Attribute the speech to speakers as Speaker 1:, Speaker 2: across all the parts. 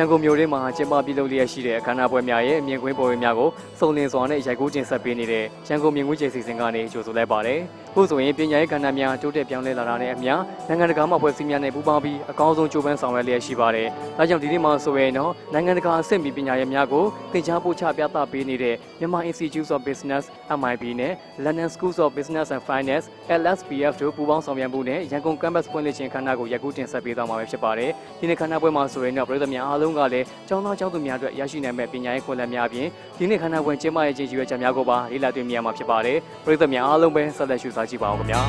Speaker 1: ရန်ကုန်မြို့ထဲမှာကျင်းပပြုလုပ်လျက်ရှိတဲ့အခမ်းအနားပွဲများရဲ့အမြင်ကွင်းပေါ်ဝင်များကိုစုံလင်စွာနဲ့ရိုက်ကူးတင်ဆက်ပေးနေတဲ့ရန်ကုန်မြင်ကွင်းကျေစီစဉ်ကနေကြိုဆိုလိုက်ပါတယ်ခုဆိုရင်ပညာရေးကဏ္ဍများတိုးတက်ပြောင်းလဲလာတာနဲ့အမျှနိုင်ငံတကာမှဖွဲ့စည်းများနဲ့ပူးပေါင်းပြီးအကောင်းဆုံးကြိုးပမ်းဆောင်ရွက်လျက်ရှိပါတယ်ဒါကြောင့်ဒီနေ့မှာဆိုရင်တော့နိုင်ငံတကာအဆင့်မီပညာရေးများကိုသင်ကြားပို့ချပြသပေးနေတဲ့မြန်မာ Institute of Business MIB နဲ့ London Schools of Business and Finance LSBF တို့ပူးပေါင်းဆောင်ရွက်မှုနဲ့ရန်ကုန် Campus ဖွင့်လှစ်ခြင်းခမ်းနားကိုရက်ကူးတင်ဆက်ပေးသွားမှာဖြစ်ပါတယ်ဒီနေ့ခမ်းနားပွဲမှာဆိုရင်တော့ပြည်သူများအားလုံးကလည်းကျောင်းသားကျောင်းသူများအတွက်ရရှိနိုင်မဲ့ပညာရေးခွင့်လန်းများအပြင်ဒီနေ့ခမ်းနားပွဲကျင်းပရေးခြင်းရွေးချက်များကိုပါလေ့လာတွေ့မြင်ရမှာဖြစ်ပါတယ်ပြည်သူများအားလုံးပဲဆက်လက်ရှုစားကြည့်ပါအောင်ခင်ဗျာ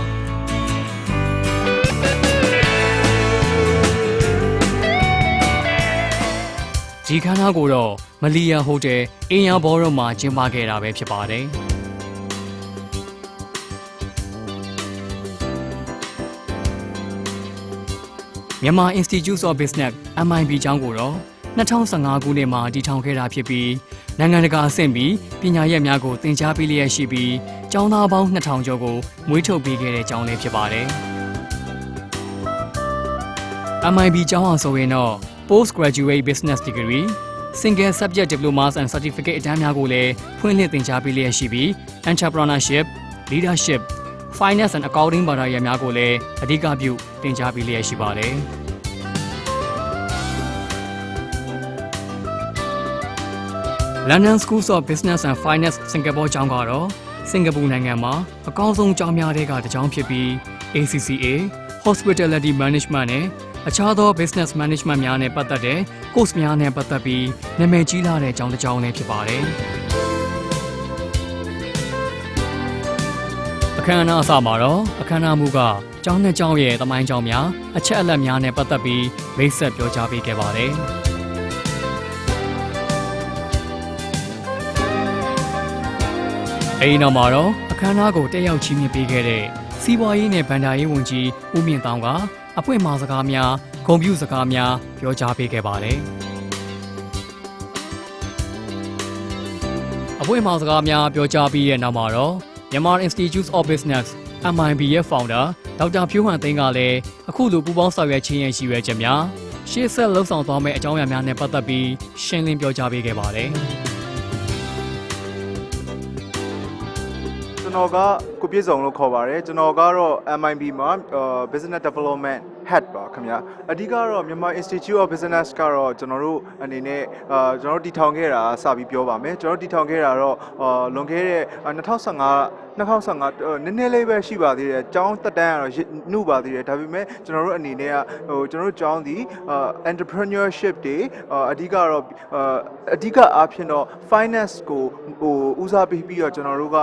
Speaker 1: ဒီခန်းသားကိုတော့မလီယာဟိုတယ်အင်းယာဘောရုံမှာကျင်းပခဲ့တာပဲဖြစ်ပါတယ်။မြန်မာ Institute of Business MIB ကျောင်းကိုတော့ 2015ခုနှစ်မှာတည်ထောင်ခဲ့တာဖြစ်ပြီးနိုင်ငံတကာအဆင့်ပြီးပညာရပ်များကိုသင်ကြားပေးလျက်ရှိပြီးကျောင်းသားပေါင်း2000ကျော်ကိုမွေးထုတ်ပေးခဲ့တဲ့ကျောင်းလေးဖြစ်ပါတယ်။ MIB ကျောင်းအောင်ဆိုရင်တော့ Postgraduate Business Degree Single Subject Diplomas and Certificate အတန်းများကိုလည်းဖွင့်လှစ်သင်ကြားပေးလျက်ရှိပြီး Entrepreneurship, Leadership, Finance and Accounting ဘာသာရပ်များကိုလည်းအဓိကပြုသင်ကြားပေးလျက်ရှိပါတယ်။ London Schools of Business and Finance Singapore ကျောင်းကတော့စင်ကာပူနိုင်ငံမှာအကောင်းဆုံးကျောင်းများတဲ့ကတစ်ကျောင်းဖြစ်ပြီး ACCA Hospitality Management နဲ့အခြားသော business management များနဲ့ပတ်သက်တဲ့ course များနဲ့ပတ်သက်ပြီးနာမည်ကြီးလာတဲ့ကျောင်းတစ်ကျောင်းလည်းဖြစ်ပါတယ်။အခမ်းအနားအစမှာတော့အခမ်းအနားမူကကျောင်းနှစ်ကျောင်းရဲ့သမိုင်းကျောင်းများအချက်အလက်များနဲ့ပတ်သက်ပြီးမိတ်ဆက်ပြောကြားပေးခဲ့ပါတယ်။ အဲဒီနောက်မှာတော့အခမ်းအနားကိုတက်ရောက်ချီးမြှင့်ပေးခဲ့တဲ့စီးပွားရေးနဲ့ဗန်ဒါရေးဝန်ကြီးဦးမြင့်တောင်ကအပွင့်မှာစကားများဂုဏ်ပြုစကားများပြောကြားပေးခဲ့ပါတယ်။အပွင့်မှာစကားများပြောကြားပြီးတဲ့နောက်မှာတော့ Myanmar Institute of Business MIB ရဲ့ founder ဒေါက်တာဖြိုးဟန်သိန်းကလည်းအခုလိုပူးပေါင်းဆောင်ရွက်ခြင်းရဲ့ရှိရွယ်ချက်များရှေ့ဆက်လှုပ်ဆောင်သွားမယ့်အကြောင်းအရာများနဲ့ပတ်သက်ပြီးရှင်းလင်းပြောကြားပေးခဲ့ပါတယ်။
Speaker 2: ကျွန်တော်ကကိုပြည့်စုံလို့ခေါ်ပါတယ်ကျွန်တော်ကတော့ MIB မှာ Business Development Head ပါခင်ဗျာအဓိကတော့မြန်မာ Institute of Business ကတော့ကျွန်တော်တို့အနေနဲ့အာကျွန်တော်တို့တည်ထောင်ခဲ့တာစပြီးပြောပါမယ်ကျွန်တော်တို့တည်ထောင်ခဲ့တာတော့အာလွန်ခဲ့တဲ့2015 2015နည်းနည်းလေးပဲရှိပါသေးတယ်။ကျောင်းတက်တန်းကတော့နှုပါသေးတယ်။ဒါပေမဲ့ကျွန်တော်တို့အနေနဲ့ကဟိုကျွန်တော်တို့ကျောင်းဒီ entrepreneurship တွေအဓိကတော့အဓိကအားဖြင့်တော့ finance ကိုဟိုဦးစားပေးပြီးတော့ကျွန်တော်တို့က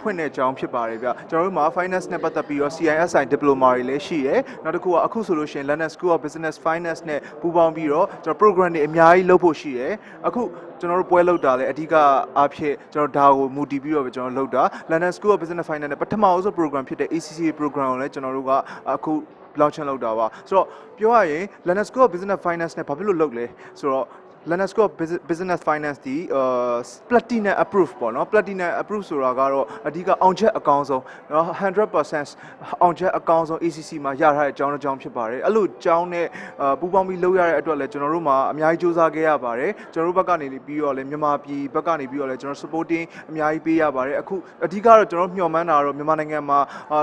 Speaker 2: ဖွင့်တဲ့ကျောင်းဖြစ်ပါတယ်ဗျ။ကျွန်တော်တို့မှာ finance နဲ့ပတ်သက်ပြီးတော့ CISI diploma တွေလည်းရှိတယ်။နောက်တစ်ခုကအခုဆိုလို့ရှိရင် London School of Business Finance နဲ့ပူးပေါင်းပြီးတော့ကျွန်တော် program တွေအများကြီးလုပ်ဖို့ရှိတယ်။အခုကျွန်တော်တို့ပွဲလုပ်တာလည်းအဓိကအားဖြင့်ကျွန်တော်ဒါကိုမူတည်ပြီးတော့ပဲကျွန်တော်လုပ်တာ London School of Business Finance နဲ့ပထမအဆုံး program ဖြစ်တဲ့ ACCA program ကိုလည်းကျွန်တော်တို့ကအခု launch လုပ်တာပါဆိုတော့ပြောရရင် London School of Business Finance နဲ့ဘာဖြစ်လို့လုပ်လဲဆိုတော့ Lenasco Business Finance ဒီ Platinum Approve ပေါ့နော် Platinum Approve ဆိုတာကတော့အဓိကအောင်ချက်အကောင်ဆုံးနော်100%အောင်ချက်အကောင်ဆုံး ACC မှာရထားတဲ့အကြောင်းတစ်ကြောင်းဖြစ်ပါတယ်အဲ့လိုကြောင်းနဲ့ပူးပေါင်းပြီးလုပ်ရတဲ့အတွက်လည်းကျွန်တော်တို့မှာအများကြီးစူးစမ်းခဲ့ရပါတယ်ကျွန်တော်တို့ဘက်ကနေပြီးတော့လည်းမြန်မာပြည်ဘက်ကနေပြီးတော့လည်းကျွန်တော် supporting အများကြီးပေးရပါတယ်အခုအဓိကတော့ကျွန်တော်မျှော်မှန်းတာကတော့မြန်မာနိုင်ငံမှာ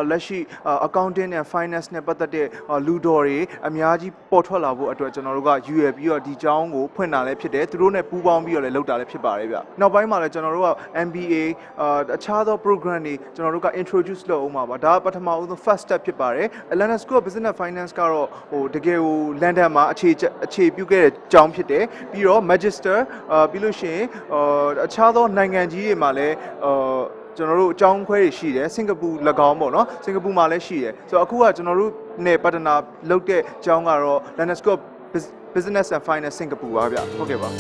Speaker 2: လက်ရှိ accounting နဲ့ finance နဲ့ပတ်သက်တဲ့လူတော်တွေအများကြီးပေါ်ထွက်လာဖို့အတွက်ကျွန်တော်တို့က UAE ပြီးတော့ဒီကြောင်းကိုဖွင့်တာလည်းဖြစ်တယ်သူတို့နဲ့ပူးပေါင်းပြီးတော့လည်းလုပ်တာလည်းဖြစ်ပါတယ်ဗျနောက်ပိုင်းမှာလည်းကျွန်တော်တို့က MBA အာအခြားသော program တွေကျွန်တော်တို့က introduce လုပ်အောင်ပါပါဒါကပထမဦးဆုံး first step ဖြစ်ပါတယ် Atlanta School of Business Finance ကတော့ဟိုတကယ်ကို London မှာအခြေအခြေပြုခဲ့တဲ့ကျောင်းဖြစ်တယ်ပြီးတော့ Magister အာပြီးလို့ရှိရင်အာအခြားသောနိုင်ငံကြီးတွေမှာလည်းအာကျွန်တော်တို့အကြောင်းခွဲတွေရှိတယ်စင်ကာပူ၎င်းပေါ့နော်စင်ကာပူမှာလည်းရှိတယ်ဆိုတော့အခုကကျွန်တော်တို့နဲ့ပတ်တနာလုပ်တဲ့အကြောင်းကတော့ London School of Business and Finance Singapore ပါဗျဟုတ်ကဲ့ပါ